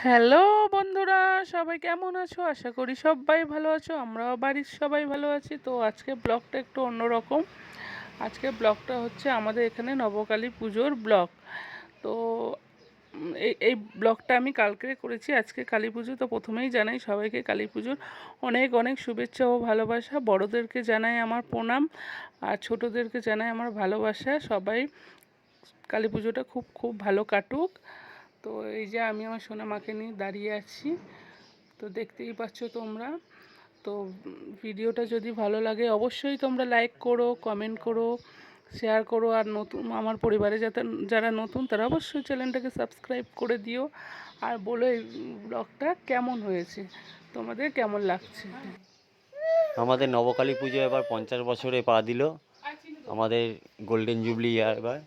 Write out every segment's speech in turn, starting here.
Hello বন্ধুরা, সবাই কেমন আছো? আশা করি সবাই ভালো আছো, আমরাও বাড়ির সবাই ভালো আছি। তো আজকে ব্লগটা একটু অন্যরকম। আজকে ব্লগটা হচ্ছে আমাদের এখানে নবকালী পুজোর ব্লগ। তো এই এই ব্লগটা আমি কালকে করেছি, আজকে কালী পুজো। তো প্রথমেই জানাই সবাইকে কালী পুজোর অনেক অনেক শুভেচ্ছা ও ভালোবাসা। বড়োদেরকে জানাই আমার প্রণাম, আর ছোটোদেরকে জানাই আমার ভালোবাসা। সবাই কালী পুজোটা খুব খুব ভালো কাটুক। তো এই যে আমি আমার সোনা মাকে নিয়ে দাঁড়িয়ে আছি, তো দেখতেই পাচ্ছ তোমরা। তো ভিডিওটা যদি ভালো লাগে অবশ্যই তোমরা লাইক করো কমেন্ট করো শেয়ার করো, আর নতুন আমার পরিবারে যাতে যারা নতুন তারা অবশ্যই চ্যানেলটাকে সাবস্ক্রাইব করে দিও। আর বলো এই ব্লগটা কেমন হয়েছে? তোমাদের কেমন লাগছে? আমাদের নবকালী পুজো এবার পঞ্চাশ বছরে পা দিল। আমাদের গোল্ডেন জুবলি ইয়ার এবার।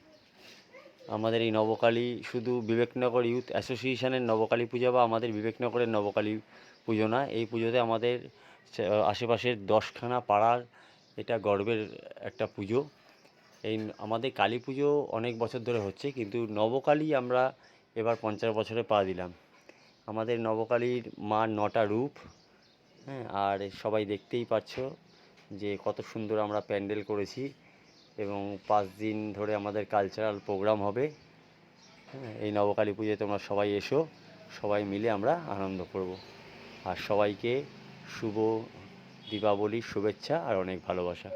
আমাদের এই নবকালী শুধু বিবেকনগর ইউথ অ্যাসোসিয়েশনের নবকালী পূজা বা আমাদের বিবেকনগরের নবকালী পুজো না, এই পুজোতে আমাদের আশেপাশের দশখানা পাড়ার এটা গর্বের একটা পুজো। এই আমাদের কালী পুজো অনেক বছর ধরে হচ্ছে, কিন্তু নবকালী আমরা এবার পঞ্চাশ বছরে পা দিলাম। আমাদের নবকালীর মার নটা রূপ হ্যাঁ আর সবাই দেখতেই পাচ্ছ যে কত সুন্দর আমরা প্যান্ডেল করেছি। এবং পাঁচ দিন ধরে আমাদের কালচারাল প্রোগ্রাম হবে। হ্যাঁ, এই নবকালী পুজোয় তোমরা সবাই এসো, সবাই মিলে আমরা আনন্দ করব। আর সবাইকে শুভ দীপাবলির শুভেচ্ছা আর অনেক ভালোবাসা।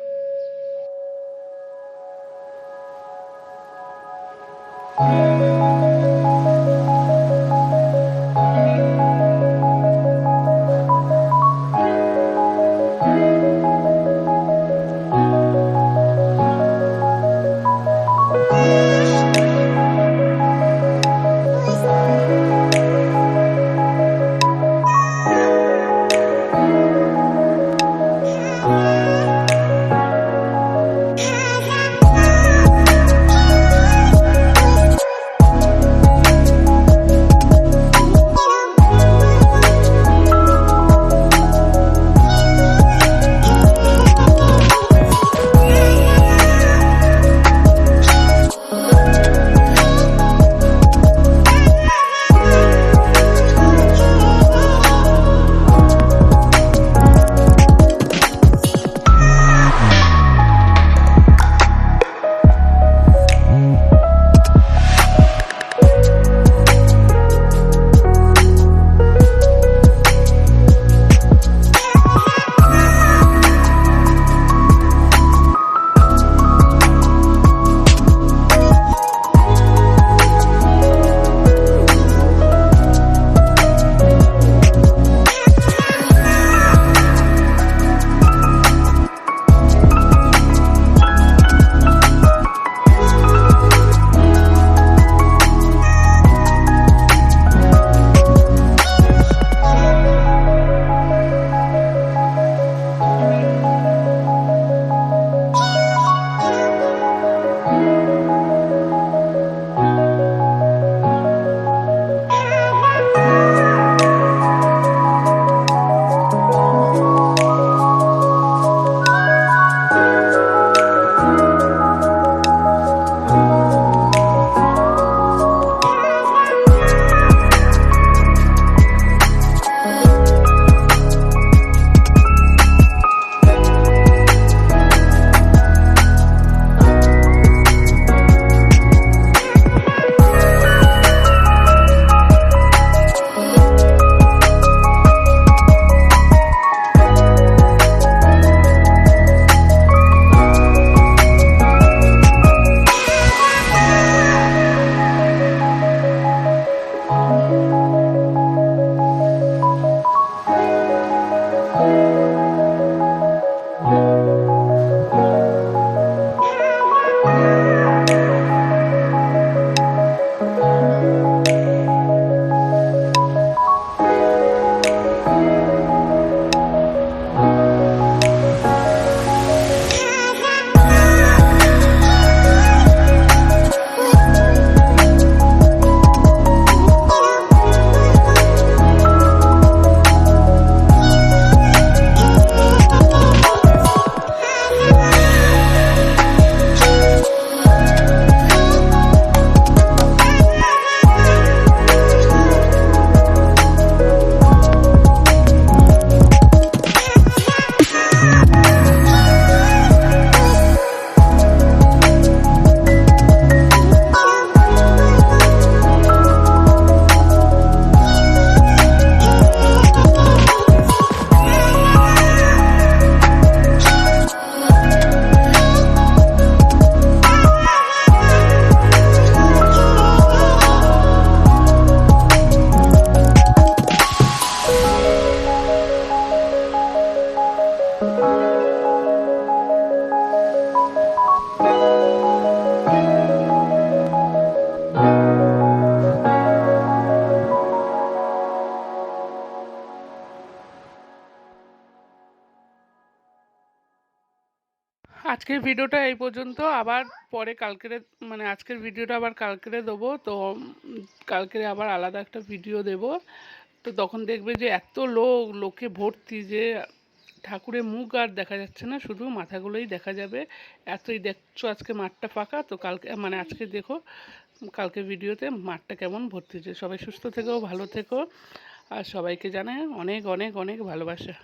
আজকের ভিডিওটা এই পর্যন্ত। আবার পরে কালকের মানে আজকের ভিডিওটা আবার কালকেরে দেবো। তো কালকেরে আবার আলাদা একটা ভিডিও দেব। তো তখন দেখবে যে এত লোক, লোকে ভর্তি যে ঠাকুরের মুখ আর দেখা যাচ্ছে না। শুধু মাথাগুলোই দেখা যাবে। এতই দেখছ আজকে মাঠটা ফাঁকা। তো কালকে মানে আজকে দেখো কালকে ভিডিওতে মাঠটা কেমন ভর্তি হচ্ছে সবাই সুস্থ থেকো, ভালো থেকো। আর সবাইকে জানায় অনেক অনেক অনেক ভালোবাসা।